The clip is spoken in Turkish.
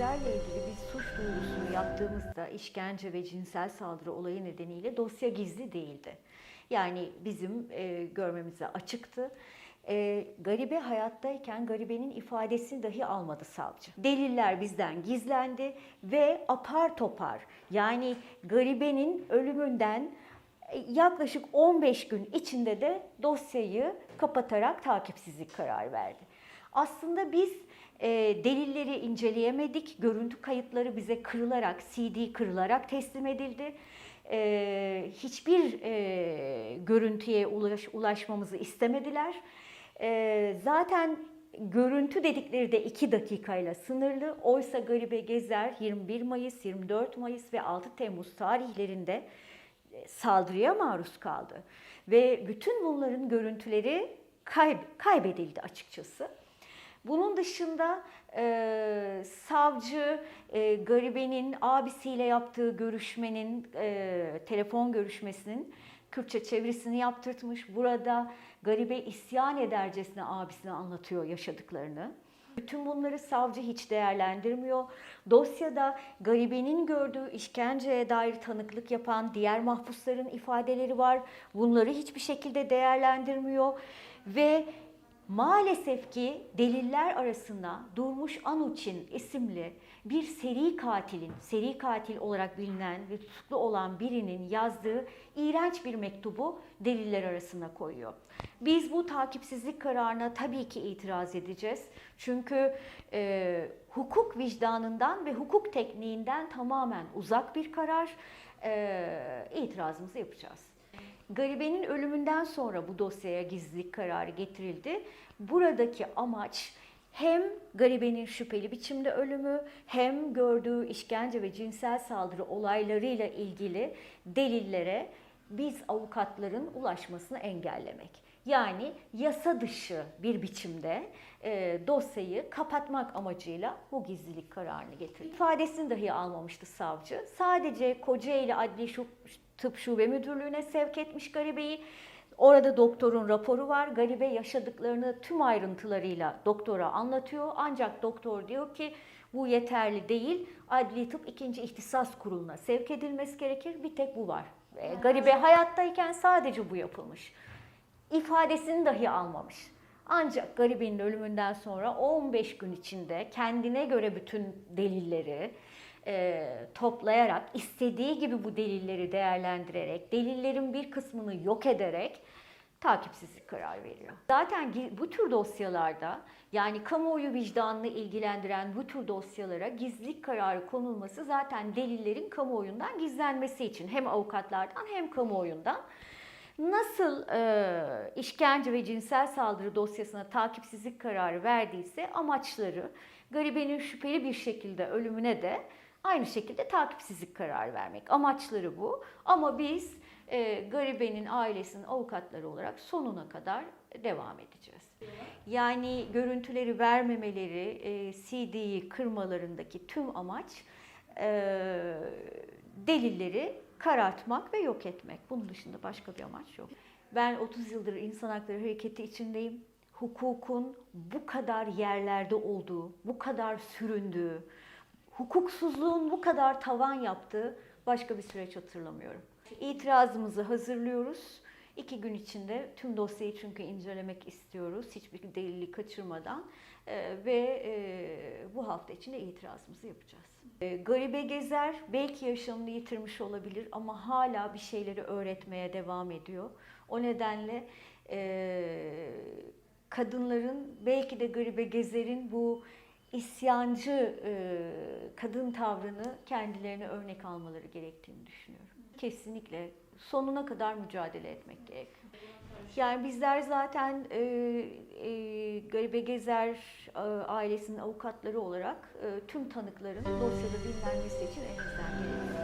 Gezer'le ilgili biz suç duyurusunu yaptığımızda işkence ve cinsel saldırı olayı nedeniyle dosya gizli değildi. Yani bizim e, görmemize açıktı. E, garibe hayattayken garibenin ifadesini dahi almadı savcı. Deliller bizden gizlendi ve apar topar yani garibenin ölümünden e, yaklaşık 15 gün içinde de dosyayı kapatarak takipsizlik kararı verdi. Aslında biz e, delilleri inceleyemedik. Görüntü kayıtları bize kırılarak, CD kırılarak teslim edildi. E, hiçbir e, görüntüye ulaş, ulaşmamızı istemediler. E, zaten görüntü dedikleri de 2 dakikayla sınırlı. Oysa Garibe Gezer 21 Mayıs, 24 Mayıs ve 6 Temmuz tarihlerinde e, saldırıya maruz kaldı. Ve bütün bunların görüntüleri kayb- kaybedildi açıkçası. Bunun dışında e, savcı e, garibenin abisiyle yaptığı görüşmenin, e, telefon görüşmesinin Kürtçe çevirisini yaptırtmış. Burada garibe isyan edercesine abisine anlatıyor yaşadıklarını. Bütün bunları savcı hiç değerlendirmiyor. Dosyada garibenin gördüğü işkenceye dair tanıklık yapan diğer mahpusların ifadeleri var. Bunları hiçbir şekilde değerlendirmiyor. Ve Maalesef ki deliller arasında Durmuş Anuçin isimli bir seri katilin, seri katil olarak bilinen ve tutuklu olan birinin yazdığı iğrenç bir mektubu deliller arasına koyuyor. Biz bu takipsizlik kararına tabii ki itiraz edeceğiz. Çünkü e, hukuk vicdanından ve hukuk tekniğinden tamamen uzak bir karar. E, itirazımızı yapacağız. Garibenin ölümünden sonra bu dosyaya gizlilik kararı getirildi. Buradaki amaç hem garibenin şüpheli biçimde ölümü hem gördüğü işkence ve cinsel saldırı olaylarıyla ilgili delillere biz avukatların ulaşmasını engellemek. Yani yasa dışı bir biçimde e, dosyayı kapatmak amacıyla bu gizlilik kararını getirdi. İfadesini dahi almamıştı savcı. Sadece Kocaeli Adli Şu- Tıp Şube Müdürlüğü'ne sevk etmiş garibeyi. Orada doktorun raporu var. Garibe yaşadıklarını tüm ayrıntılarıyla doktora anlatıyor. Ancak doktor diyor ki bu yeterli değil. Adli tıp ikinci ihtisas kuruluna sevk edilmesi gerekir. Bir tek bu var. E, Garibe hayattayken sadece bu yapılmış. İfadesini dahi almamış. Ancak garibinin ölümünden sonra 15 gün içinde kendine göre bütün delilleri e, toplayarak, istediği gibi bu delilleri değerlendirerek, delillerin bir kısmını yok ederek takipsizlik kararı veriyor. Zaten bu tür dosyalarda yani kamuoyu vicdanını ilgilendiren bu tür dosyalara gizlilik kararı konulması zaten delillerin kamuoyundan gizlenmesi için hem avukatlardan hem kamuoyundan. Nasıl e, işkence ve cinsel saldırı dosyasına takipsizlik kararı verdiyse amaçları garibenin şüpheli bir şekilde ölümüne de aynı şekilde takipsizlik kararı vermek. Amaçları bu. Ama biz e, garibenin ailesinin avukatları olarak sonuna kadar devam edeceğiz. Yani görüntüleri vermemeleri, e, CD'yi kırmalarındaki tüm amaç e, delilleri karartmak ve yok etmek. Bunun dışında başka bir amaç yok. Ben 30 yıldır insan hakları hareketi içindeyim. Hukukun bu kadar yerlerde olduğu, bu kadar süründüğü, hukuksuzluğun bu kadar tavan yaptığı başka bir süreç hatırlamıyorum. İtirazımızı hazırlıyoruz. İki gün içinde tüm dosyayı çünkü incelemek istiyoruz. Hiçbir delili kaçırmadan Ee, ve e, bu hafta içinde itirazımızı yapacağız. Ee, Garibe Gezer belki yaşamını yitirmiş olabilir ama hala bir şeyleri öğretmeye devam ediyor. O nedenle e, kadınların belki de Garibe Gezer'in bu isyancı e, kadın tavrını kendilerine örnek almaları gerektiğini düşünüyorum. Kesinlikle sonuna kadar mücadele etmek gerekiyor. Yani bizler zaten e, e, Garibe Gezer e, ailesinin avukatları olarak e, tüm tanıkların dosyada dinlenmesi için elimizden geleni.